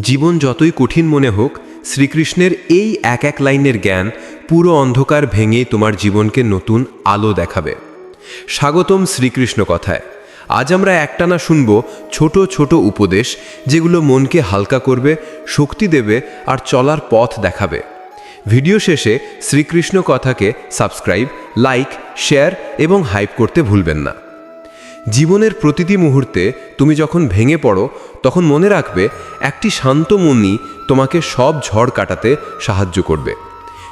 জীবন যতই কঠিন মনে হোক, শ্রীকৃষ্ণের এই এক এক লাইনের জ্ঞান পুরো অন্ধকার ভেঙে তোমার জীবনকে নতুন আলো দেখাবে। স্বাগতম শ্রীকৃষ্ণ কথায়। আজ আমরা একটানা শুনব ছোট ছোট উপদেশ যেগুলো মনকে হালকা করবে, শক্তি দেবে আর চলার পথ দেখাবে। ভিডিও শেষে শ্রীকৃষ্ণ কথাকে সাবস্ক্রাইব, লাইক, শেয়ার এবং হাইপ করতে ভুলবেন না। জীবনের প্রতিটি মুহূর্তে তুমি যখন ভেঙে পড়ো, তখন মনে রাখবে একটি শান্ত মনই তোমাকে সব ঝড় কাটাতে সাহায্য করবে।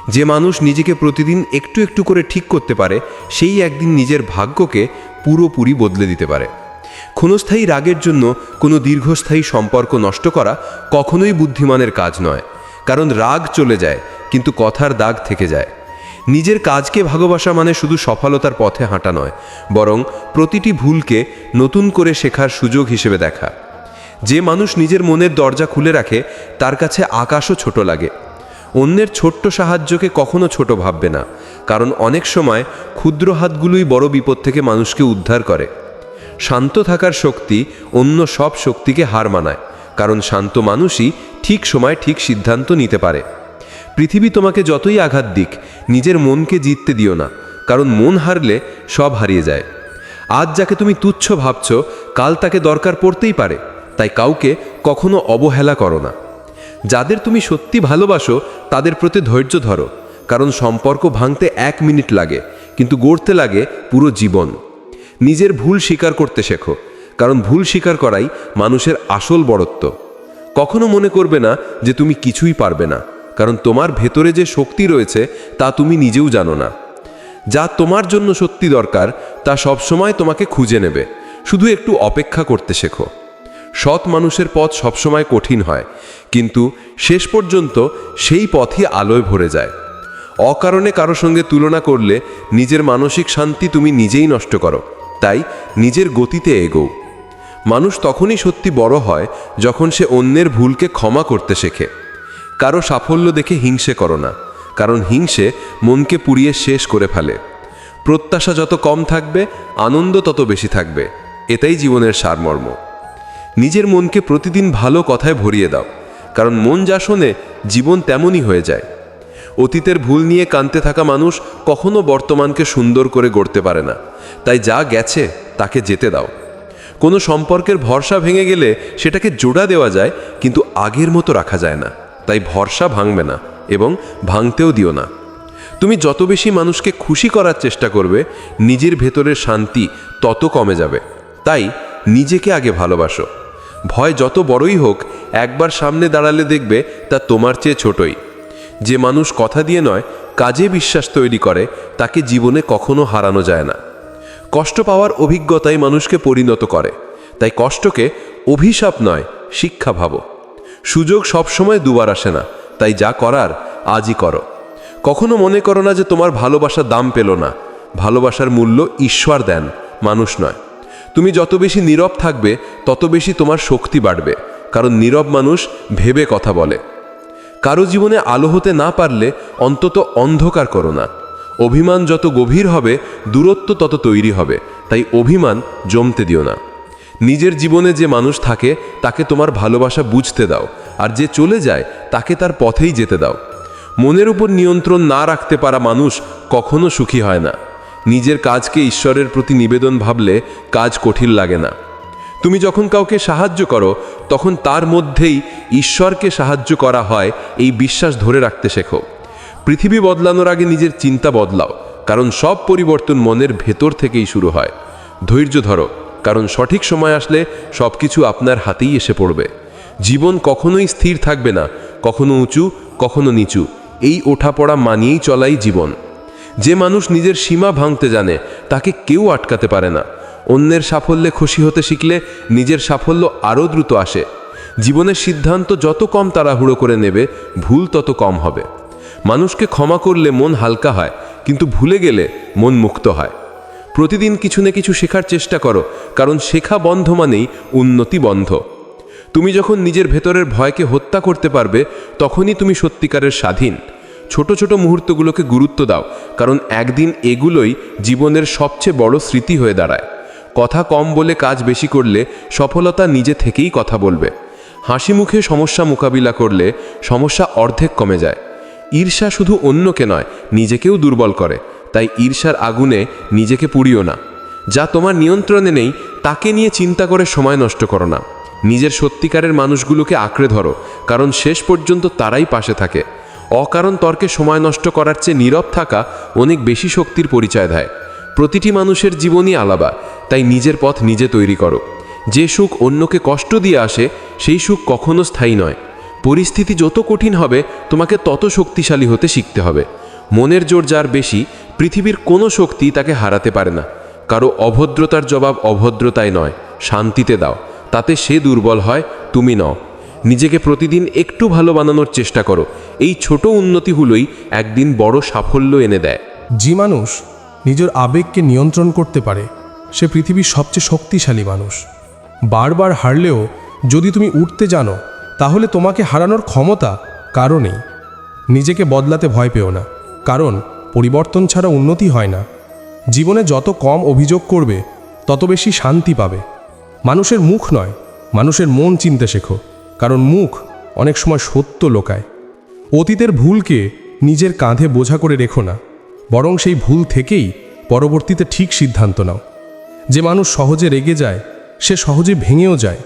যে মানুষ নিজেকে প্রতিদিন একটু একটু করে ঠিক করতে পারে, সেই একদিন নিজের ভাগ্যকে পুরোপুরি বদলে দিতে পারে। ক্ষণস্থায়ী রাগের জন্য কোনো দীর্ঘস্থায়ী সম্পর্ক নষ্ট করা কখনোই বুদ্ধিমানের কাজ নয়। কারণ রাগ চলে যায়, কিন্তু কথার দাগ থেকে যায়। নিজের কাজকে ভালোবাসা মানে শুধু সফলতার পথে হাঁটা নয়, বরং প্রতিটি ভুলকে নতুন করে শেখার সুযোগ হিসেবে দেখা। যে মানুষ নিজের মনের দরজা খুলে রাখে, তার কাছে আকাশও ছোট লাগে। অন্যের ছোট্ট সাহায্যকে কখনো ছোট ভাববে না, কারণ অনেক সময় ক্ষুদ্র হাতগুলোই বড় বিপদ থেকে মানুষকে উদ্ধার করে। শান্ত থাকার শক্তি অন্য সব শক্তিকে হার মানায়, কারণ শান্ত মানুষই ঠিক সময় ঠিক সিদ্ধান্ত নিতে পারে। পৃথিবী তোমাকে যতই আঘাত দিক, নিজের মনকে জিততে দিও না, কারণ মন হারলে সব হারিয়ে যায়। আজ যাকে তুমি তুচ্ছ ভাবছ, কাল তাকে দরকার পড়তেই পারে, তাই কাউকে কখনো অবহেলা করো না। যাদের তুমি সত্যি ভালোবাসো, তাদের প্রতি ধৈর্য ধরো, কারণ সম্পর্ক ভাঙতে এক মিনিট লাগে, কিন্তু গড়তে লাগে পুরো জীবন। নিজের ভুল স্বীকার করতে শেখো, কারণ ভুল স্বীকার করাই মানুষের আসল বড়ত্ব। কখনো মনে করবে না যে তুমি কিছুই পারবে না। কারণ তোমার ভেতরে যে শক্তি রয়েছে, তা তুমি নিজেও জানো না। যা তোমার জন্য সত্যি দরকার, তা সবসময় তোমাকে খুঁজে নেবে। শুধু একটু অপেক্ষা করতে শেখো। সৎ মানুষের পথ সবসময় কঠিন হয়, কিন্তু শেষ পর্যন্ত সেই পথই আলোয় ভরে যায়। অকারণে কারও সঙ্গে তুলনা করলে নিজের মানসিক শান্তি তুমি নিজেই নষ্ট করো, তাই নিজের গতিতে এগোও। মানুষ তখনই সত্যি বড় হয়, যখন সে অন্যের ভুলকে ক্ষমা করতে শেখে। কারও সাফল্য দেখে হিংসে করো না, কারণ হিংসে মনকে পুড়িয়ে শেষ করে ফেলে। প্রত্যাশা যত কম থাকবে, আনন্দ তত বেশি থাকবে, এটাই জীবনের সারমর্ম। নিজের মনকে প্রতিদিন ভালো কথায় ভরিয়ে দাও, কারণ মন যা শোনে, জীবন তেমনই হয়ে যায়। অতীতের ভুল নিয়ে কানতে থাকা মানুষ কখনো বর্তমানকে সুন্দর করে গড়তে পারে না, তাই যা গেছে, তাকে যেতে দাও। কোনো সম্পর্কের ভরসা ভেঙে গেলে সেটাকে জোড়া দেওয়া যায়, কিন্তু আগের মতো রাখা যায় না। তাই ভরসা ভাঙবে না এবং ভাঙতেও দিও না। তুমি যত বেশি মানুষকে খুশি করার চেষ্টা করবে, নিজের ভেতরের শান্তি তত কমে যাবে। তাই নিজেকে আগে ভালোবাসো। ভয় যত বড়ই হোক, একবার সামনে দাঁড়ালে দেখবে তা তোমার চেয়ে ছোটই। যে মানুষ কথা দিয়ে নয়, কাজে বিশ্বাস তৈরি করে, তাকে জীবনে কখনো হারানো যায় না। কষ্ট পাওয়ার অভিজ্ঞতাই মানুষকে পরিণত করে। তাই কষ্টকে অভিশাপ নয়, শিক্ষা ভাবো। সুযোগ সবসময় দুবার আসে না। তাই যা করার, আজই করো। কখনো মনে করো না যে তোমার ভালোবাসা দাম পেল না। ভালোবাসার মূল্য ঈশ্বর দেন, মানুষ নয়। তুমি যত বেশি নীরব থাকবে, তত বেশি তোমার শক্তি বাড়বে, কারণ নীরব মানুষ ভেবে কথা বলে। কারও জীবনে আলো হতে না পারলে অন্তত অন্ধকার করো না। অভিমান যত গভীর হবে, দূরত্ব তত তৈরি হবে, তাই অভিমান জমতে দিও না। নিজের জীবনে যে মানুষ থাকে, তাকে তোমার ভালোবাসা বুঝতে দাও, আর যে চলে যায়, তাকে তার পথেই যেতে দাও। মনের উপর নিয়ন্ত্রণ না রাখতে পারা মানুষ কখনো সুখী হয় না। নিজের কাজকে ঈশ্বরের প্রতি নিবেদন ভাবলে কাজ কঠিন লাগে না। তুমি যখন কাউকে সাহায্য করো, তখন তার মধ্যেই ঈশ্বরকে সাহায্য করা হয় এই বিশ্বাস ধরে রাখতে শেখো। পৃথিবী বদলানোর আগে নিজের চিন্তা বদলাও, কারণ সব পরিবর্তন মনের ভেতর থেকেই শুরু হয়। ধৈর্য ধরো। কারণ সঠিক সময় আসলে সব কিছু আপনার হাতেই এসে পড়বে। জীবন কখনোই স্থির থাকবে না, কখনো উঁচু, কখনো নিচু। এই ওঠাপড়া মানিয়েই চলাই জীবন। যে মানুষ নিজের সীমা ভাঙতে জানে, তাকে কেউ আটকাতে পারে না। অন্যের সাফল্যে খুশি হতে শিখলে নিজের সাফল্য আরও দ্রুত আসে। জীবনের সিদ্ধান্ত যত কম তাড়াহুড়ো করে নেবে, ভুল তত কম হবে। মানুষকে ক্ষমা করলে মন হালকা হয়, কিন্তু ভুলে গেলে মন মুক্ত হয়। প্রতিদিন কিছু না কিছু শেখার চেষ্টা করো, কারণ শেখা বন্ধ মানেই উন্নতি বন্ধ। তুমি যখন নিজের ভেতরের ভয়কে হত্যা করতে পারবে, তখনই তুমি সত্যিকারের স্বাধীন। ছোট ছোট মুহূর্তগুলোকে গুরুত্ব দাও, কারণ একদিন এগুলোই জীবনের সবচেয়ে বড় স্মৃতি হয়ে দাঁড়ায়। কথা কম বলে কাজ বেশি করলে সফলতা নিজে থেকেই কথা বলবে। হাসি মুখে সমস্যা মোকাবিলা করলে সমস্যা অর্ধেক কমে যায়। ঈর্ষা শুধু অন্যকে নয়, নিজেকেও দুর্বল করে। তাই ঈর্ষার আগুনে নিজেকে পুড়িও না। যা তোমার নিয়ন্ত্রণে নেই, তাকে নিয়ে চিন্তা করে সময় নষ্ট করো না। নিজের সত্যিকারের মানুষগুলোকে আঁকড়ে ধরো, কারণ শেষ পর্যন্ত তারাই পাশে থাকে। অকারণ তর্কে সময় নষ্ট করার চেয়ে নীরব থাকা অনেক বেশি শক্তির পরিচয় দেয়। প্রতিটি মানুষের জীবনই আলাদা, তাই নিজের পথ নিজে তৈরি করো। যে সুখ অন্যকে কষ্ট দিয়ে আসে, সেই সুখ কখনো স্থায়ী নয়। পরিস্থিতি যত কঠিন হবে, তোমাকে তত শক্তিশালী হতে শিখতে হবে। মনের জোর যার বেশি, পৃথিবীর কোনো শক্তি তাকে হারাতে পারে না। কারও অভদ্রতার জবাব অভদ্রতায় নয়, শান্তিতে দাও। তাতে সে দুর্বল হয়, তুমি নও। নিজেকে প্রতিদিন একটু ভালো বানানোর চেষ্টা করো। এই ছোট উন্নতিগুলোই একদিন বড় সাফল্য এনে দেয়। যে মানুষ নিজের আবেগকে নিয়ন্ত্রণ করতে পারে, সে পৃথিবীর সবচেয়ে শক্তিশালী মানুষ। বারবার হারলেও যদি তুমি উঠতে জানো, তাহলে তোমাকে হারানোর ক্ষমতা কারও নেই। নিজেকে বদলাতে ভয় পেও না। কারণ পরিবর্তন ছাড়া উন্নতি হয় না। জীবনে যত কম অভিযোগ করবে, তত বেশি শান্তি পাবে। মানুষের মুখ নয়, মানুষের মন চিনতে শেখো। কারণ মুখ অনেক সময় সত্য লোকায়। অতীতের ভুলকে নিজের কাঁধে বোঝা করে রেখো না। বরং সেই ভুল থেকেই পরবর্তীতে ঠিক সিদ্ধান্ত নাও। যে মানুষ সহজে রেগে যায়, সে সহজে ভেঙেও যায়।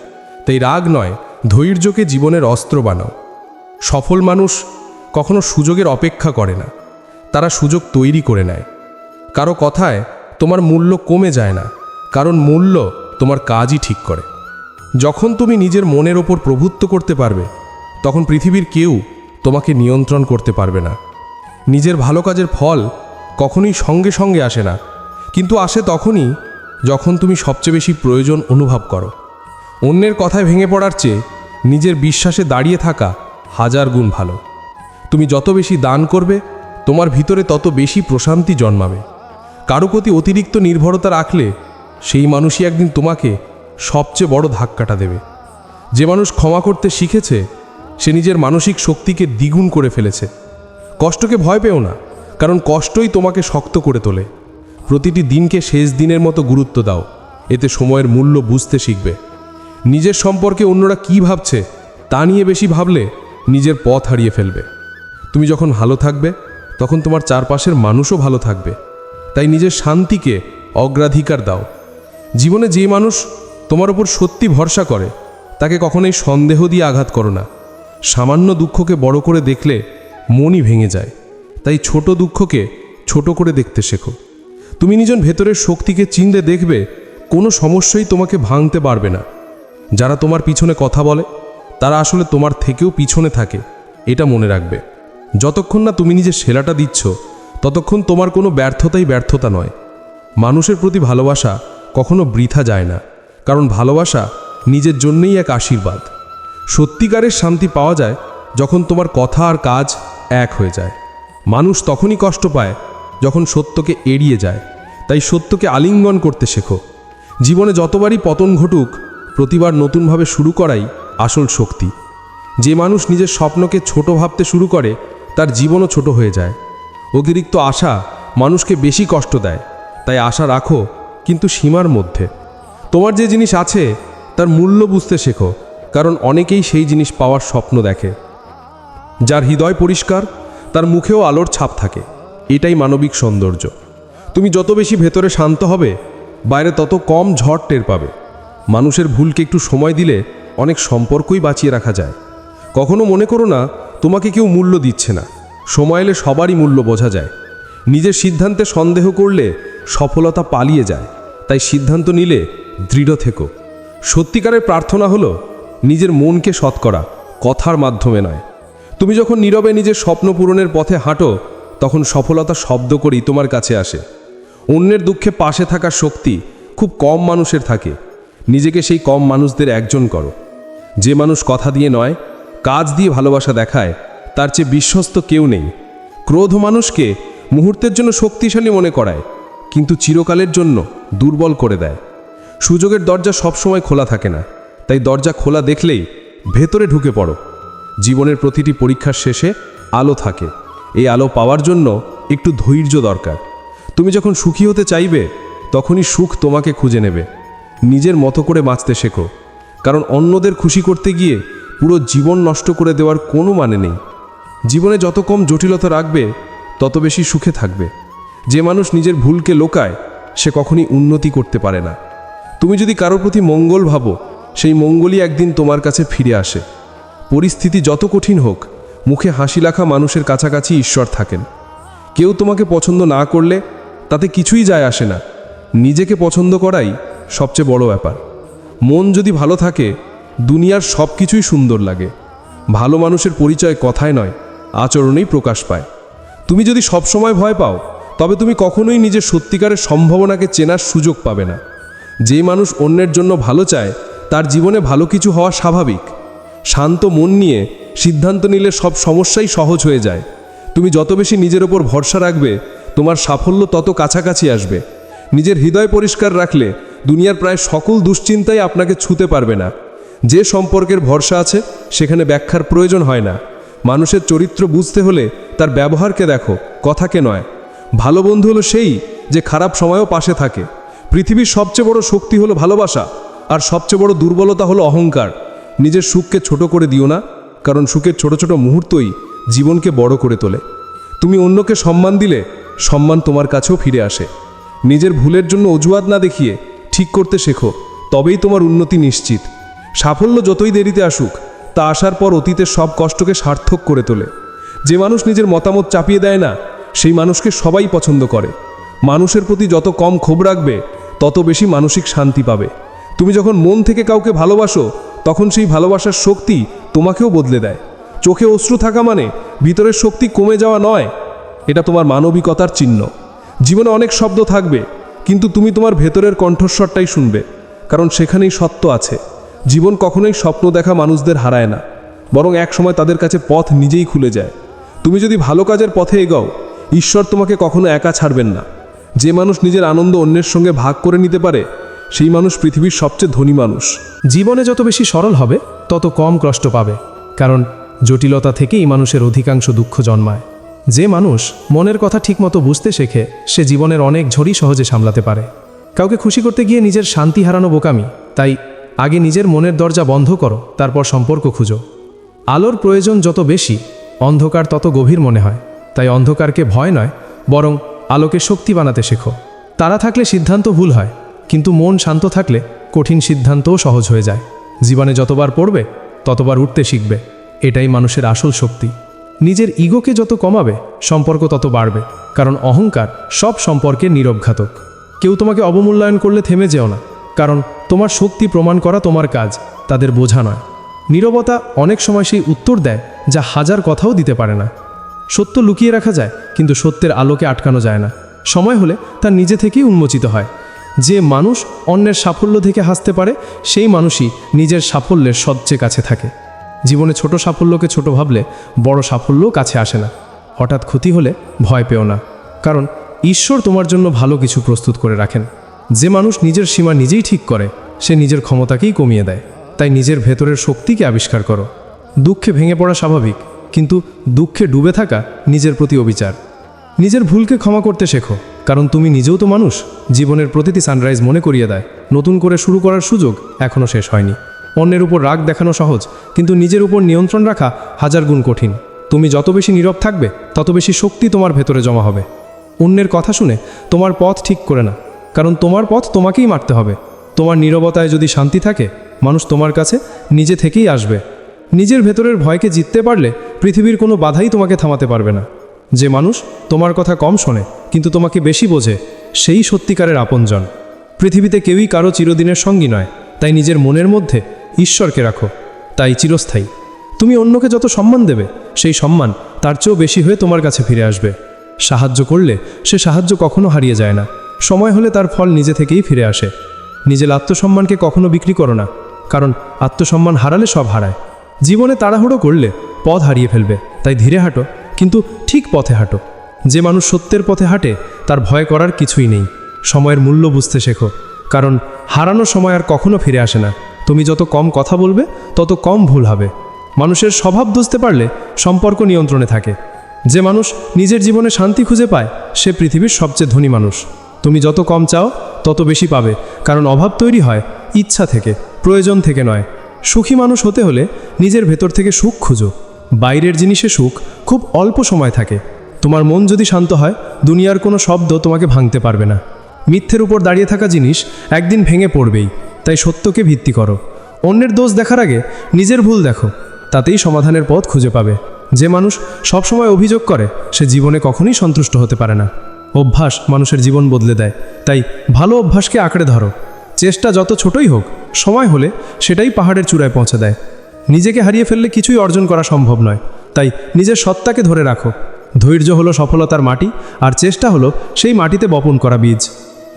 তাই রাগ নয়, ধৈর্যকে জীবনের অস্ত্র বানাও। সফল মানুষ কখনো সুযোগের অপেক্ষা করে না। তারা সুযোগ তৈরি করে নেয়। কারও কথায় তোমার মূল্য কমে যায় না, কারণ মূল্য তোমার কাজই ঠিক করে। যখন তুমি নিজের মনের ওপর প্রভুত্ব করতে পারবে, তখন পৃথিবীর কেউ তোমাকে নিয়ন্ত্রণ করতে পারবে না। নিজের ভালো কাজের ফল কখনোই সঙ্গে সঙ্গে আসে না, কিন্তু আসে তখনই যখন তুমি সবচেয়ে বেশি প্রয়োজন অনুভব করো। অন্যের কথায় ভেঙে পড়ার চেয়ে নিজের বিশ্বাসে দাঁড়িয়ে থাকা হাজার গুণ ভালো। তুমি যত বেশি দান করবে তোমার ভিতরে তত বেশি প্রশান্তি জন্মাবে। কারও প্রতি অতিরিক্ত নির্ভরতা রাখলে সেই মানুষই একদিন তোমাকে সবচেয়ে বড় ধাক্কাটা দেবে। যে মানুষ ক্ষমা করতে শিখেছে, সে নিজের মানসিক শক্তিকে দ্বিগুণ করে ফেলেছে। কষ্টকে ভয় পেও না, কারণ কষ্টই তোমাকে শক্ত করে তোলে। প্রতিটি দিনকে শেষ দিনের মতো গুরুত্ব দাও, এতে সময়ের মূল্য বুঝতে শিখবে। নিজের সম্পর্কে অন্যরা কি ভাবছে, তা নিয়ে বেশি ভাবলে নিজের পথ হারিয়ে ফেলবে। তুমি যখন ভালো থাকবে তখন তোমার চারপাশের মানুষও ভালো থাকবে। তাই নিজের শান্তিকে অগ্রাধিকার দাও। জীবনে যে মানুষ তোমার ওপর সত্যি ভরসা করে, তাকে কখনোই সন্দেহ দিয়ে আঘাত করো না। সামান্য দুঃখকে বড় করে দেখলে মনই ভেঙে যায়। তাই ছোট দুঃখকে ছোট করে দেখতে শেখো। তুমি নিজের ভেতরের শক্তিকে চিনতে দেখবে, কোনো সমস্যাই তোমাকে ভাঙতে পারবে না। যারা তোমার পিছনে কথা বলে, তারা আসলে তোমার থেকেও পিছনে থাকে, এটা মনে রাখবে। যতক্ষণ না তুমি নিজের সেরাটা দিচ্ছ, ততক্ষণ তোমার কোনো ব্যর্থতাই ব্যর্থতা নয়। মানুষের প্রতি ভালোবাসা কখনো বৃথা যায় না, কারণ ভালোবাসা নিজের জন্যই এক আশীর্বাদ। সত্যিকারের শান্তি পাওয়া যায় যখন তোমার কথা আর কাজ এক হয়ে যায়। মানুষ তখনই কষ্ট পায় যখন সত্যকে এড়িয়ে যায়। তাই সত্যকে আলিঙ্গন করতে শেখো। জীবনে যতবারই পতন ঘটুক, প্রতিবার নতুনভাবে শুরু করাই আসল শক্তি। যে মানুষ নিজের স্বপ্নকে ছোট ভাবতে শুরু করে তার জীবনও ছোট হয়ে যায়। অতিরিক্ত আশা মানুষকে বেশি কষ্ট দেয়। তাই আশা রাখো, কিন্তু সীমার মধ্যে। তোমার যে জিনিস আছে, তার মূল্য বুঝতে শেখো, কারণ অনেকেই সেই জিনিস পাওয়ার স্বপ্ন দেখে। যার হৃদয় পরিষ্কার, তার মুখেও আলোর ছাপ থাকে। এটাই মানবিক সৌন্দর্য। তুমি যত বেশি ভেতরে শান্ত হবে, বাইরে তত কম ঝড় টের পাবে। মানুষের ভুলকে একটু সময় দিলে অনেক সম্পর্কই বাঁচিয়ে রাখা যায়। কখনো মনে করো না তোমাকে কেউ মূল্য দিচ্ছে না। সময় এলে সবারই মূল্য বোঝা যায়। নিজের সিদ্ধান্তে সন্দেহ করলে সফলতা পালিয়ে যায়। তাই সিদ্ধান্ত নিলে দৃঢ় থেকো। সত্যিকারের প্রার্থনা হলো নিজের মনকে সৎ করা কথার মাধ্যমে নয়। তুমি যখন নীরবে নিজের স্বপ্ন পূরণের পথে হাঁটো, তখন সফলতা শব্দ করেই তোমার কাছে আসে। অন্যের দুঃখে পাশে থাকার শক্তি খুব কম মানুষের থাকে। নিজেকে সেই কম মানুষদের একজন করো। যে মানুষ কথা দিয়ে নয় কাজ দিয়ে ভালোবাসা দেখায়, তার চেয়ে বিশ্বস্ত কেউ নেই। ক্রোধ মানুষকে মুহূর্তের জন্য শক্তিশালী মনে করায়, কিন্তু চিরকালের জন্য দুর্বল করে দেয়। সুযোগের দরজা সবসময় খোলা থাকে না, তাই দরজা খোলা দেখলেই ভেতরে ঢুকে পড়ো। জীবনের প্রতিটি পরীক্ষার শেষে আলো থাকে। এই আলো পাওয়ার জন্য একটু ধৈর্য দরকার। তুমি যখন সুখী হতে চাইবে, তখনই সুখ তোমাকে খুঁজে নেবে। নিজের মতো করে বাঁচতে শেখো। কারণ অন্যদের খুশি করতে গিয়ে পুরো জীবন নষ্ট করে দেওয়ার কোনো মানে নেই। জীবনে যত কম জটিলতা রাখবে, তত বেশি সুখে থাকবে। যে মানুষ নিজের ভুলকে লোকায়, সে কখনই উন্নতি করতে পারে না। তুমি যদি কারোর প্রতি মঙ্গল ভাবো, সেই মঙ্গলই একদিন তোমার কাছে ফিরে আসে। পরিস্থিতি যত কঠিন হোক, মুখে হাসি লাখা মানুষের কাছাকাছি ঈশ্বর থাকেন। কেউ তোমাকে পছন্দ না করলে, তাতে কিছুই যায় আসে না। নিজেকে পছন্দ করাই সবচেয়ে বড় ব্যাপার। মন যদি ভালো থাকে দুনিয়ার সব কিছুই সুন্দর লাগে। ভালো মানুষের পরিচয় কথায় নয়, আচরণেই প্রকাশ পায়। তুমি যদি সবসময় ভয় পাও, তবে তুমি কখনোই নিজের সত্যিকারের সম্ভাবনাকে চেনার সুযোগ পাবে না। যে মানুষ অন্যের জন্য ভালো চায়, তার জীবনে ভালো কিছু হওয়া স্বাভাবিক। শান্ত মন নিয়ে সিদ্ধান্ত নিলে সব সমস্যাই সহজ হয়ে যায়। তুমি যত বেশি নিজের ওপর ভরসা রাখবে, তোমার সাফল্য তত কাছাকাছি আসবে। নিজের হৃদয় পরিষ্কার রাখলে দুনিয়ার প্রায় সকল দুশ্চিন্তাই আপনাকে ছুতে পারবে না। যে সম্পর্কের ভরসা আছে, সেখানে ব্যাখ্যার প্রয়োজন হয় না। মানুষের চরিত্র বুঝতে হলে তার ব্যবহারকে দেখো, কথাকে নয়। ভালো বন্ধু হলো সেই যে খারাপ সময়ও পাশে থাকে। পৃথিবীর সবচেয়ে বড় শক্তি হলো ভালোবাসা, আর সবচেয়ে বড় দুর্বলতা হলো অহংকার। নিজের সুখকে ছোট করে দিও না, কারণ সুখের ছোট ছোট মুহূর্তই জীবনকে বড় করে তোলে। তুমি অন্যকে সম্মান দিলে, সম্মান তোমার কাছেও ফিরে আসে। নিজের ভুলের জন্য অজুহাত না দেখিয়ে ঠিক করতে শেখো, তবেই তোমার উন্নতি নিশ্চিত। সাফল্য যতই দেরিতে আসুক, তা আসার পর অতীতের সব কষ্টকে সার্থক করে তোলে। যে মানুষ নিজের মতামত চাপিয়ে দেয় না, সেই মানুষকে সবাই পছন্দ করে। মানুষের প্রতি যত কম ক্ষোভ রাখবে, তত বেশি মানসিক শান্তি পাবে। তুমি যখন মন থেকে কাউকে ভালোবাসো, তখন সেই ভালোবাসার শক্তি তোমাকেও বদলে দেয়। চোখে অশ্রু থাকা মানে ভিতরের শক্তি কমে যাওয়া নয়, এটা তোমার মানবিকতার চিহ্ন। জীবনে অনেক শব্দ থাকবে, কিন্তু তুমি তোমার ভেতরের কণ্ঠস্বরটাই শুনবে, কারণ সেখানেই সত্য আছে। জীবন কখনোই স্বপ্ন দেখা মানুষদের হারায় না, বরং এক সময় তাদের কাছে পথ নিজেই খুলে যায়। তুমি যদি ভালো কাজের পথে এগাও, ঈশ্বর তোমাকে কখনো একা ছাড়বেন না। যে মানুষ নিজের আনন্দ অন্যের সঙ্গে ভাগ করে নিতে পারে, সেই মানুষ পৃথিবীর সবচেয়ে ধনী মানুষ। জীবনে যত বেশি সরল হবে, তত কম কষ্ট পাবে, কারণ জটিলতা থেকেই মানুষের অধিকাংশ দুঃখ জন্মায়। যে মানুষ মনের কথা ঠিকমতো বুঝতে শেখে, সে জীবনের অনেক ঝড়ই সহজে সামলাতে পারে। কাউকে খুশি করতে গিয়ে নিজের শান্তি হারানো বোকামি, তাই আগে নিজের মনের দরজা বন্ধ করো, তারপর সম্পর্ক খুঁজো। আলোর প্রয়োজন যত বেশি, অন্ধকার তত গভীর মনে হয়। তাই অন্ধকারকে ভয় নয়, বরং আলোকে শক্তি বানাতে শেখো। তারা থাকলে সিদ্ধান্ত ভুল হয়, কিন্তু মন শান্ত থাকলে কঠিন সিদ্ধান্তও সহজ হয়ে যায়। জীবনে যতবার পড়বে, ততবার উঠতে শিখবে। এটাই মানুষের আসল শক্তি। নিজের ইগোকে যত কমাবে, সম্পর্ক তত বাড়বে। কারণ অহংকার সব সম্পর্কে নীরবঘাতক। কেউ তোমাকে অবমূল্যায়ন করলে থেমে যেও না। কারণ তোমার শক্তি প্রমাণ করা তোমার কাজ, তাদের বোঝা নয়। নীরবতা অনেক সময় সেই উত্তর দেয়, যা হাজার কথাও দিতে পারে না। সত্য লুকিয়ে রাখা যায়, কিন্তু সত্যের আলোকে আটকানো যায় না। সময় হলে তার নিজে থেকেই উন্মোচিত হয়। যে মানুষ অন্যের সাফল্য থেকে হাসতে পারে, সেই মানুষই নিজের সাফল্যের সবচেয়ে কাছে থাকে। জীবনে ছোট সাফল্যকে ছোট ভাবলে বড় সাফল্যও কাছে আসে না। হঠাৎ ক্ষতি হলে ভয় পেও না। কারণ ঈশ্বর তোমার জন্য ভালো কিছু প্রস্তুত করে রাখেন। যে মানুষ নিজের সীমা নিজেই ঠিক করে, সে নিজের ক্ষমতাকেই কমিয়ে দেয়। তাই নিজের ভেতরের শক্তিকে আবিষ্কার করো। দুঃখে ভেঙে পড়া স্বাভাবিক, কিন্তু দুঃখে ডুবে থাকা নিজের প্রতি অবিচার। নিজের ভুলকে ক্ষমা করতে শেখো, কারণ তুমি নিজেও তো মানুষ। জীবনের প্রতিটি সানরাইজ মনে করিয়ে দেয়, নতুন করে শুরু করার সুযোগ এখনও শেষ হয়নি। অন্যের উপর রাগ দেখানো সহজ, কিন্তু নিজের উপর নিয়ন্ত্রণ রাখা হাজার গুণ কঠিন। তুমি যত বেশি নীরব থাকবে, তত বেশি শক্তি তোমার ভেতরে জমা হবে। অন্যের কথা শুনে তোমার পথ ঠিক করে না কারণ তোমার পথ তোমাকেই মারতে হবে। তোমার নীরবতায় যদি শান্তি থাকে, মানুষ তোমার কাছে নিজে থেকেই আসবে। নিজের ভেতরের ভয়কে জিততে পারলে পৃথিবীর কোনো বাধাই তোমাকে থামাতে পারবে না। যে মানুষ তোমার কথা কম শোনে, কিন্তু তোমাকে বেশি বোঝে, সেই সত্যিকারের আপনজন। পৃথিবীতে কেউই কারও চিরদিনের সঙ্গী নয়, তাই নিজের মনের মধ্যে ঈশ্বরকে রাখো, তাই চিরস্থায়ী। তুমি অন্যকে যত সম্মান দেবে, সেই সম্মান তার চেয়েও বেশি হয়ে তোমার কাছে ফিরে আসবে। সাহায্য করলে সে সাহায্য কখনো হারিয়ে যায় না। সময় হলে তার ফল নিজে থেকেই ফিরে আসে। নিজের আত্মসম্মানকে কখনো বিক্রি করো না, কারণ আত্মসম্মান হারালে সব হারায়। জীবনে তাড়াহুড়ো করলে পথ হারিয়ে ফেলবে, তাই ধীরে হাঁটো, কিন্তু ঠিক পথে হাঁটো। যে মানুষ সত্যের পথে হাঁটে, তার ভয় করার কিছুই নেই। সময়ের মূল্য বুঝতে শেখো, কারণ হারানো সময় আর কখনো ফিরে আসে না। তুমি যত কম কথা বলবে, তত কম ভুল হবে। মানুষের স্বভাব বুঝতে পারলে সম্পর্ক নিয়ন্ত্রণে থাকে। যে মানুষ নিজের জীবনে শান্তি খুঁজে পায়, সে পৃথিবীর সবচেয়ে ধনী মানুষ। তুমি যত কম চাও, তত বেশি পাবে। কারণ অভাব তৈরি হয় ইচ্ছা থেকে, প্রয়োজন থেকে নয়। সুখী মানুষ হতে হলে নিজের ভেতর থেকে সুখ খুঁজো। বাইরের জিনিসে সুখ খুব অল্প সময় থাকে। তোমার মন যদি শান্ত হয়, দুনিয়ার কোনো শব্দ তোমাকে ভাঙতে পারবে না। মিথ্যের উপর দাঁড়িয়ে থাকা জিনিস একদিন ভেঙে পড়বেই, তাই সত্যকে ভিত্তি করো। অন্যের দোষ দেখার আগে নিজের ভুল দেখো, তাতেই সমাধানের পথ খুঁজে পাবে। যে মানুষ সবসময় অভিযোগ করে, সে জীবনে কখনোই সন্তুষ্ট হতে পারে না। অভ্যাস মানুষের জীবন বদলে দেয়। তাই ভালো অভ্যাসকে আঁকড়ে ধরো। চেষ্টা যত ছোটই হোক, সময় হলে সেটাই পাহাড়ের চূড়ায় পৌঁছে দেয়। নিজেকে হারিয়ে ফেললে কিছুই অর্জন করা সম্ভব নয়। তাই নিজের সত্তাকে ধরে রাখো। ধৈর্য হলো সফলতার মাটি, আর চেষ্টা হলো সেই মাটিতে বপন করা বীজ।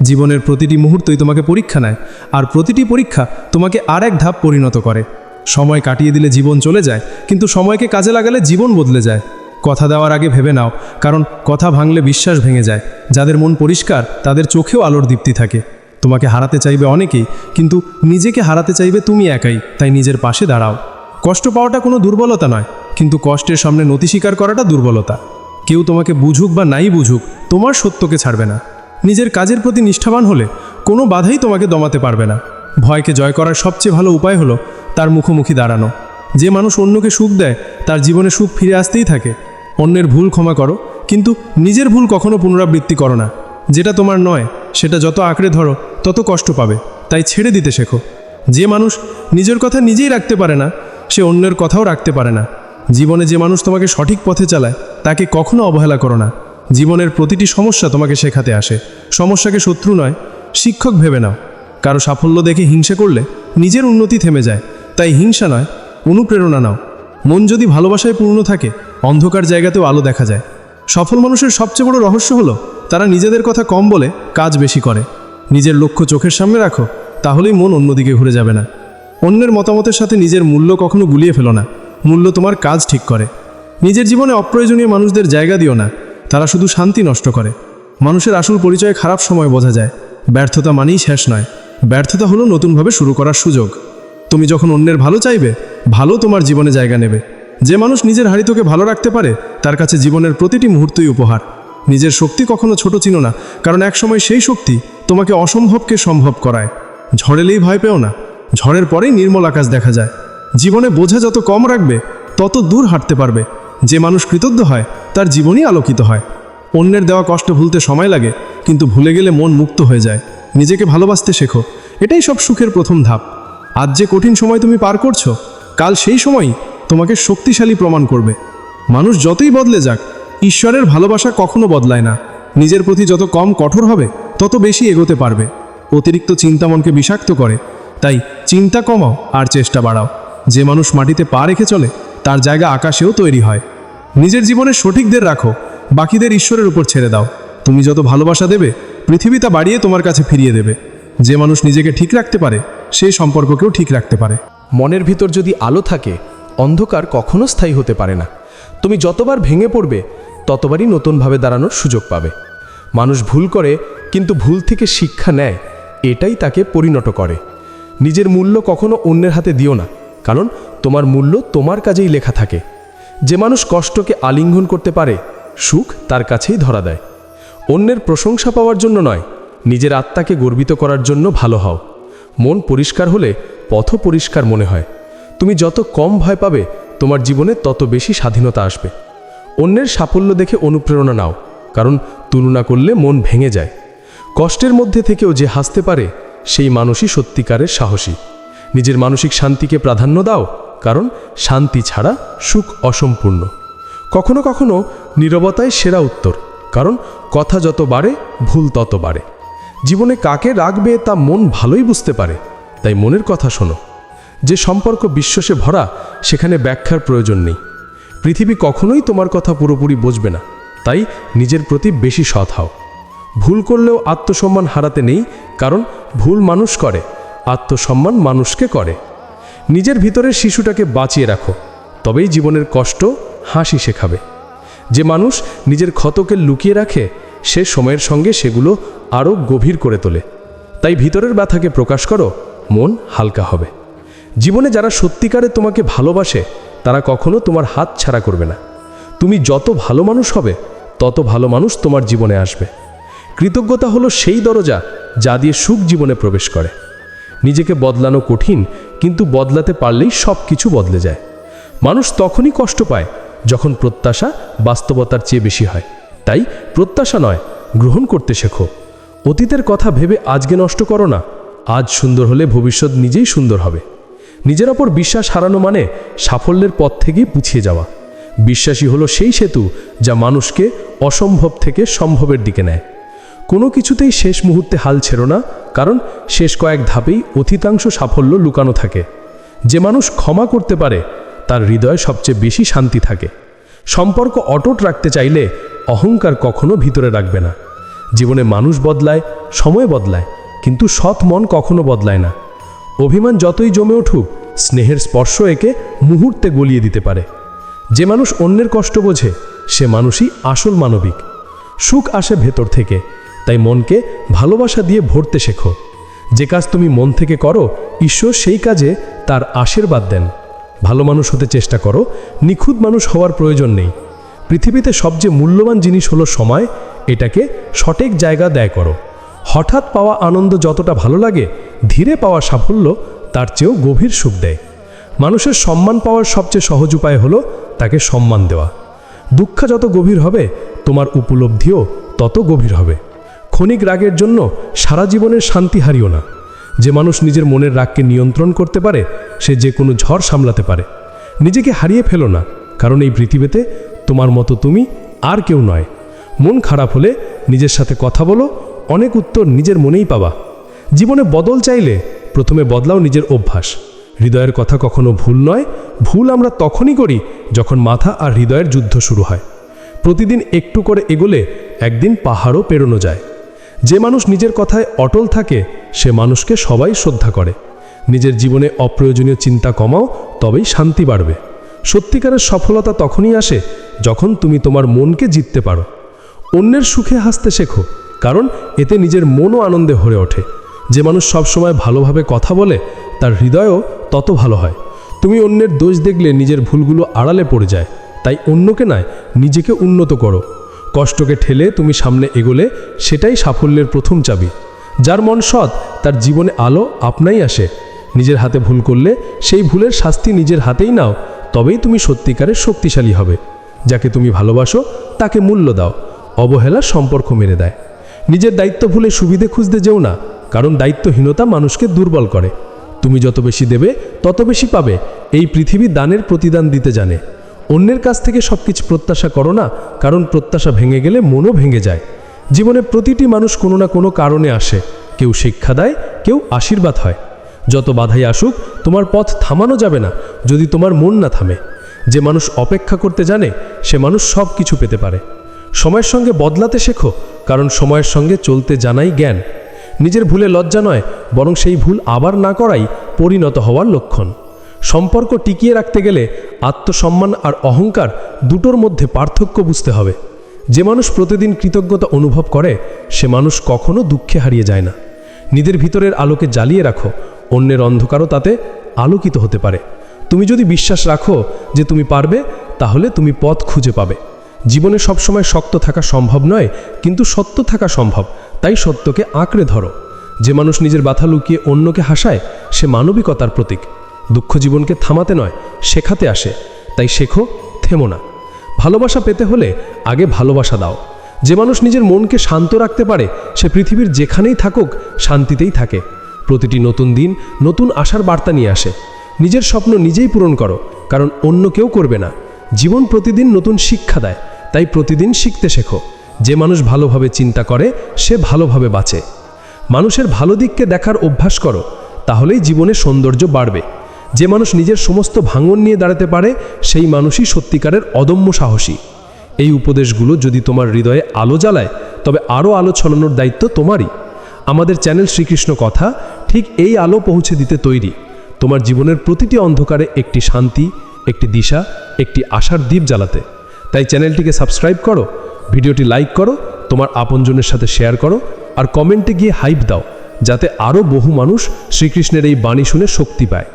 জীবনের প্রতিটি মুহূর্তই তোমাকে পরীক্ষা নেয়, আর প্রতিটি পরীক্ষা তোমাকে আর এক ধাপ পরিণত করে। সময় কাটিয়ে দিলে জীবন চলে যায়, কিন্তু সময়কে কাজে লাগালে জীবন বদলে যায়। কথা দেওয়ার আগে ভেবে নাও, কারণ কথা ভাঙলে বিশ্বাস ভেঙে যায়। যাদের মন পরিষ্কার, তাদের চোখেও আলোর দীপ্তি থাকে। তোমাকে হারাতে চাইবে অনেকেই, কিন্তু নিজেকে হারাতে চাইবে তুমি একাই, তাই নিজের পাশে দাঁড়াও। কষ্ট পাওয়াটা কোনো দুর্বলতা নয়, কিন্তু কষ্টের সামনে নতি স্বীকার করাটা দুর্বলতা। কেউ তোমাকে বুঝুক বা নাই বুঝুক, তোমার সত্যকে ছাড়বে না। নিজের কাজের প্রতি নিষ্ঠাবান হলে কোনো বাধাই তোমাকে দমাতে পারবে না। ভয়কে জয় করার সবচেয়ে ভালো উপায় হলো তার মুখোমুখি দাঁড়ানো। যে মানুষ অন্যকে সুখ দেয়, তার জীবনে সুখ ফিরে আসতেই থাকে। অন্যের ভুল ক্ষমা করো, কিন্তু নিজের ভুল কখনো পুনরাবৃত্তি করো না। যেটা তোমার নয়, সেটা যত আঁকড়ে ধরো, তত কষ্ট পাবে। তাই ছেড়ে দিতে শেখো। যে মানুষ নিজের কথা নিজেই রাখতে পারে না, সে অন্যের কথাও রাখতে পারে না। জীবনে যে মানুষ তোমাকে সঠিক পথে চালায়, তাকে কখনো অবহেলা করো না। জীবনের প্রতিটি সমস্যা তোমাকে শেখাতে আসে। সমস্যাকে শত্রু নয়, শিক্ষক ভেবে নাও। কারও সাফল্য দেখে হিংসা করলে নিজের উন্নতি থেমে যায়। তাই হিংসা নয়, অনুপ্রেরণা নাও। মন যদি ভালোবাসায় পূর্ণ থাকে, অন্ধকার জায়গাতেও আলো দেখা যায়। সফল মানুষের সবচেয়ে বড় রহস্য হলো, তারা নিজেদের কথা কম বলে কাজ বেশি করে। নিজের লক্ষ্য চোখের সামনে রাখো, তাহলেই মন অন্যদিকে ঘুরে যাবে না। অন্যের মতামতের সাথে নিজের মূল্য কখনো গুলিয়ে ফেলো না। মূল্য তোমার কাজ ঠিক করে। নিজের জীবনে অপ্রয়োজনীয় মানুষদের জায়গা দিও না। তারা শুধু শান্তি নষ্ট করে। মানুষের আসল পরিচয় খারাপ সময় বোঝা যায়। ব্যর্থতা মানেই শেষ নয়। ব্যর্থতা হলো নতুনভাবে শুরু করার সুযোগ। তুমি যখন অন্যের ভালো চাইবে ভালো তোমার জীবনে জায়গা নেবে। যে মানুষ নিজের হারিতকে ভালো রাখতে পারে, তার কাছে জীবনের প্রতিটি মুহূর্তই উপহার। নিজের শক্তি কখনো ছোট চিনো না, কারণ একসময় সেই শক্তি তোমাকে অসম্ভবকে সম্ভব করায়। ঝড়েলেই ভয় পেও না, ঝড়ের পরেই নির্মল আকাশ দেখা যায়। জীবনে বোঝা যত কম রাখবে, তত দূর হাঁটতে পারবে। যে মানুষ কৃতজ্ঞ হয়, তার জীবনই আলোকিত হয়। অন্যের দেওয়া কষ্ট ভুলতে সময় লাগে, কিন্তু ভুলে গেলে মন মুক্ত হয়ে যায়। নিজেকে ভালোবাসতে শেখো, এটাই সব সুখের প্রথম ধাপ। আজ যে কঠিন সময় তুমি পার করছ কাল সেই সময়ই তোমাকে শক্তিশালী প্রমাণ করবে। মানুষ যতই বদলে যাক, ঈশ্বরের ভালোবাসা কখনো বদলায় না। নিজের প্রতি যত কম কঠোর হবে, তত বেশি এগোতে পারবে। অতিরিক্ত চিন্তা মনকে বিষাক্ত করে। তাই চিন্তা কমাও আর চেষ্টা বাড়াও। যে মানুষ মাটিতে পা রেখে চলে, তার জায়গা আকাশেও তৈরি হয়। নিজের জীবনে সঠিকদের রাখো, বাকিদের ঈশ্বরের উপর ছেড়ে দাও। তুমি যত ভালোবাসা দেবে, পৃথিবী তা বাড়িয়ে তোমার কাছে ফিরিয়ে দেবে। যে মানুষ নিজেকে ঠিক রাখতে পারে সেই সম্পর্ককেও ঠিক রাখতে পারে। মনের ভিতর যদি আলো থাকে, অন্ধকার কখনো স্থায়ী হতে পারে না। তুমি যতবার ভেঙে পড়বে, ততবারই নতুনভাবে দাঁড়ানোর সুযোগ পাবে। মানুষ ভুল করে, কিন্তু ভুল থেকে শিক্ষা নেয়, এটাই তাকে পরিণত করে। নিজের মূল্য কখনো অন্যের হাতে দিও না, কারণ তোমার মূল্য তোমার কাজেই লেখা থাকে। যে মানুষ কষ্টকে আলিঙ্গন করতে পারে, সুখ তার কাছেই ধরা দেয়। অন্যের প্রশংসা পাওয়ার জন্য নয়, নিজের আত্মাকে গর্বিত করার জন্য ভালো হও। মন পরিষ্কার হলে পথ পরিষ্কার মনে হয়। তুমি যত কম ভয় পাবে, তোমার জীবনে তত বেশি স্বাধীনতা আসবে। অন্যের সাফল্য দেখে অনুপ্রেরণা নাও, কারণ তুলনা করলে মন ভেঙে যায়। কষ্টের মধ্যে থেকেও যে হাসতে পারে, সেই মানুষই সত্যিকারের সাহসী। নিজের মানসিক শান্তিকে প্রাধান্য দাও, কারণ শান্তি ছাড়া সুখ অসম্পূর্ণ। কখনো কখনো নীরবতাই সেরা উত্তর, কারণ কথা যত বাড়ে, ভুল তত বাড়ে। জীবনে কাকে রাখবে তা মন ভালোই বুঝতে পারে। তাই মনের কথা শোনো। যে সম্পর্ক বিশ্বাসে ভরা, সেখানে ব্যাখ্যার প্রয়োজন নেই। পৃথিবী কখনোই তোমার কথা পুরোপুরি বুঝবে না। তাই নিজের প্রতি বেশি সৎ হও। ভুল করলেও আত্মসম্মান হারাতে নেই, কারণ ভুল মানুষ করে, আত্মসম্মান মানুষকে করে। নিজের ভিতরের শিশুটাকে বাঁচিয়ে রাখো, তবেই জীবনের কষ্ট, হাসি শেখাবে। যে মানুষ নিজের ক্ষতকে লুকিয়ে রাখে, সে সময়ের সঙ্গে সেগুলো আরও গভীর করে তোলে। তাই ভিতরের ব্যথাকে প্রকাশ করো মন হালকা হবে। জীবনে যারা সত্যিকারে তোমাকে ভালোবাসে, তারা কখনো তোমার হাত ছাড়া করবে না। তুমি যত ভালো মানুষ হবে, তত ভালো মানুষ তোমার জীবনে আসবে। কৃতজ্ঞতা হলো সেই দরজা যা দিয়ে সুখ জীবনে প্রবেশ করে। নিজেকে বদলানো কঠিন, কিন্তু বদলাতে পারলেই সব কিছু বদলে যায়। মানুষ তখনই কষ্ট পায় যখন প্রত্যাশা বাস্তবতার চেয়ে বেশি হয়। তাই প্রত্যাশা নয়, গ্রহণ করতে শেখো। অতীতের কথা ভেবে আজকে নষ্ট করো না। আজ সুন্দর হলে ভবিষ্যৎ নিজেই সুন্দর হবে। নিজের ওপর বিশ্বাস হারানো মানে সাফল্যের পথ থেকেই পুছিয়ে যাওয়া। বিশ্বাসী হলো সেই সেতু যা মানুষকে অসম্ভব থেকে সম্ভবের দিকে নেয়। কোনো কিছুতেই শেষ মুহূর্তে হাল ছেড়ো না, কারণ শেষ কয়েক ধাপেই অধিকাংশ সাফল্য লুকানো থাকে। যে মানুষ ক্ষমা করতে পারে, তার হৃদয়ে সবচেয়ে বেশি শান্তি থাকে। সম্পর্ক অটুট রাখতে চাইলে অহংকার কখনো ভিতরে রাখবে না। জীবনে মানুষ বদলায়, সময় বদলায়। কিন্তু সৎ মন কখনো বদলায় না। অভিমান যতই জমে উঠুক, স্নেহের স্পর্শ একে মুহূর্তে গলিয়ে দিতে পারে। যে মানুষ অন্যের কষ্ট বোঝে, সে মানুষই আসল মানবিক। সুখ আসে ভেতর থেকে, তাই মনকে ভালোবাসা দিয়ে ভরতে শেখো। যে কাজ তুমি মন থেকে করো, ঈশ্বর সেই কাজে তার আশীর্বাদ দেন। ভালো মানুষ হতে চেষ্টা করো, নিখুঁত মানুষ হওয়ার প্রয়োজন নেই। পৃথিবীতে সবচেয়ে মূল্যবান জিনিস হলো সময়, এটাকে সঠিক জায়গা দেয় করো। হঠাৎ পাওয়া আনন্দ যতটা ভালো লাগে, ধীরে পাওয়া সাফল্য তার চেয়েও গভীর সুখ দেয়। মানুষের সম্মান পাওয়ার সবচেয়ে সহজ উপায় হলো তাকে সম্মান দেওয়া। দুঃখ যত গভীর হবে, তোমার উপলব্ধিও তত গভীর হবে। ক্ষণিক রাগের জন্য সারা জীবনের শান্তি হারিও না। যে মানুষ নিজের মনের রাগকে নিয়ন্ত্রণ করতে পারে, সে যে কোনো ঝড় সামলাতে পারে। নিজেকে হারিয়ে ফেলো না, কারণ এই পৃথিবীতে তোমার মতো তুমি আর কেউ নয়। মন খারাপ হলে নিজের সাথে কথা বলো অনেক উত্তর নিজের মনেই পাবা। জীবনে বদল চাইলে প্রথমে বদলাও নিজের অভ্যাস। হৃদয়ের কথা কখনো ভুল নয়, ভুল আমরা তখনই করি যখন মাথা আর হৃদয়ের যুদ্ধ শুরু হয়। প্রতিদিন একটু করে এগোলে একদিন পাহাড়ও পেরোনো যায়। যে মানুষ নিজের কথায় অটল থাকে, সে মানুষকে সবাই শ্রদ্ধা করে। নিজের জীবনে অপ্রয়োজনীয় চিন্তা কমাও, তবেই শান্তি বাড়বে। সত্যিকারের সফলতা তখনই আসে যখন তুমি তোমার মনকে জিততে পারো। অন্যের সুখে হাসতে শেখো কারণ এতে নিজের মনও আনন্দে ভরে ওঠে। যে মানুষ সবসময় ভালোভাবে কথা বলে, তার হৃদয়ও তত ভালো হয়। তুমি অন্যের দোষ দেখলে নিজের ভুলগুলো আড়ালে পড়ে যায়। তাই অন্যকে নয়, নিজেকে উন্নত করো। কষ্টকে ঠেলে তুমি সামনে এগোলে, সেটাই সাফল্যের প্রথম চাবি। যার মন সৎ, তার জীবনে আলো আপনাই আসে। নিজের হাতে ভুল করলে, সেই ভুলের শাস্তি নিজের হাতেই নাও, তবেই তুমি সত্যিকারের শক্তিশালী হবে। যাকে তুমি ভালোবাসো, তাকে মূল্য দাও, অবহেলা সম্পর্ক মেরে দেয়। নিজের দায়িত্ব ভুলে সুবিধে খুঁজতে যেও না, কারণ দায়িত্বহীনতা মানুষকে দুর্বল করে। তুমি যত বেশি দেবে, তত বেশি পাবে, এই পৃথিবী দানের প্রতিদান দিতে জানে। অন্যের কাছ থেকে সব কিছু প্রত্যাশা করো না, কারণ প্রত্যাশা ভেঙে গেলে মনও ভেঙে যায়। জীবনে প্রতিটি মানুষ কোনো না কোনো কারণে আসে, কেউ শিক্ষা দেয়, কেউ আশীর্বাদ হয়। যত বাধাই আসুক, তোমার পথ থামানো যাবে না, যদি তোমার মন না থামে। যে মানুষ অপেক্ষা করতে জানে, সে মানুষ সব কিছু পেতে পারে। সময়ের সঙ্গে বদলাতে শেখো কারণ সময়ের সঙ্গে চলতে জানাই জ্ঞান। নিজের ভুলে লজ্জা নয়, বরং সেই ভুল আবার না করাই পরিণত হওয়ার লক্ষণ। সম্পর্ক টিকিয়ে রাখতে গেলে আত্মসম্মান আর অহংকার দুটোর মধ্যে পার্থক্য বুঝতে হবে। যে মানুষ প্রতিদিন কৃতজ্ঞতা অনুভব করে, সে মানুষ কখনো দুঃখে হারিয়ে যায় না। নিজের ভিতরের আলোকে জ্বালিয়ে রাখো, অন্যের অন্ধকারও তাতে আলোকিত হতে পারে। তুমি যদি বিশ্বাস রাখো যে তুমি পারবে, তাহলে তুমি পথ খুঁজে পাবে। জীবনে সবসময় শক্ত থাকা সম্ভব নয়, কিন্তু সত্য থাকা সম্ভব। তাই সত্যকে আঁকড়ে ধরো। যে মানুষ নিজের বাথা লুকিয়ে অন্যকে হাসায়, সে মানবিকতার প্রতীক। দুঃখ জীবনকে থামাতে নয়, শেখাতে আসে। তাই শেখো, থেমো না। ভালোবাসা পেতে হলে আগে ভালোবাসা দাও। যে মানুষ নিজের মনকে শান্ত রাখতে পারে, সে পৃথিবীর যেখানেই থাকুক, শান্তিতেই থাকে। প্রতিটি নতুন দিন নতুন আশার বার্তা নিয়ে আসে। নিজের স্বপ্ন নিজেই পূরণ করো, কারণ অন্য কেউ করবে না। জীবন প্রতিদিন নতুন শিক্ষা দেয়। তাই প্রতিদিন শিখতে শেখো। যে মানুষ ভালোভাবে চিন্তা করে, সে ভালোভাবে বাঁচে। মানুষের ভালো দিককে দেখার অভ্যাস করো, তাহলেই জীবনে সৌন্দর্য বাড়বে। যে মানুষ নিজের সমস্ত ভাঙন নিয়ে দাঁড়াতে পারে, সেই মানুষই সত্যিকারের অদম্য সাহসী। এই উপদেশগুলো যদি তোমার হৃদয়ে আলো জ্বালায়, তবে আরও আলো ছড়ানোর দায়িত্ব তোমারই। আমাদের চ্যানেল শ্রীকৃষ্ণ কথা ঠিক এই আলো পৌঁছে দিতে তৈরি। তোমার জীবনের প্রতিটি অন্ধকারে একটি শান্তি একটি দিশা, একটি আশার দ্বীপ জ্বালাতে। তাই চ্যানেলটিকে সাবস্ক্রাইব করো, ভিডিওটি লাইক করো, তোমার আপনজনের সাথে শেয়ার করো, আর কমেন্টে গিয়ে হাইপ দাও, যাতে আরও বহু মানুষ শ্রীকৃষ্ণের এই বাণী শুনে শক্তি পায়।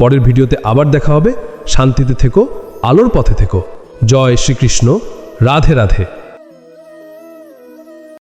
পরের ভিডিওতে আবার দেখা হবে, শান্তিতে থেকো, আলোর পথে থেকো। জয় শ্রীকৃষ্ণ, রাধে রাধে।